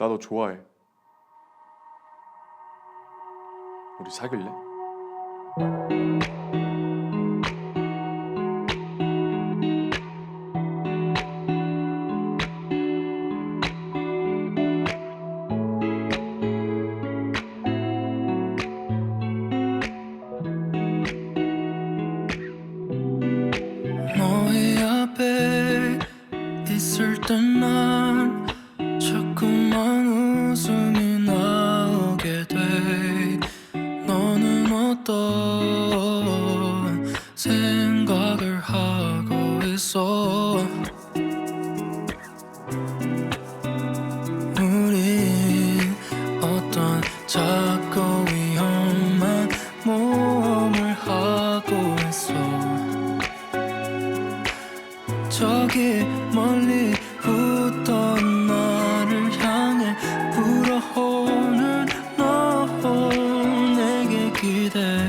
나도 좋아해. 우리 사귈래? 너의 앞에 있을 땐난 너는 어떤 생각을 하고 있어? 우린 어떤 작고 위험한 모험을 하고 있어? 저기 멀리 웃던 together.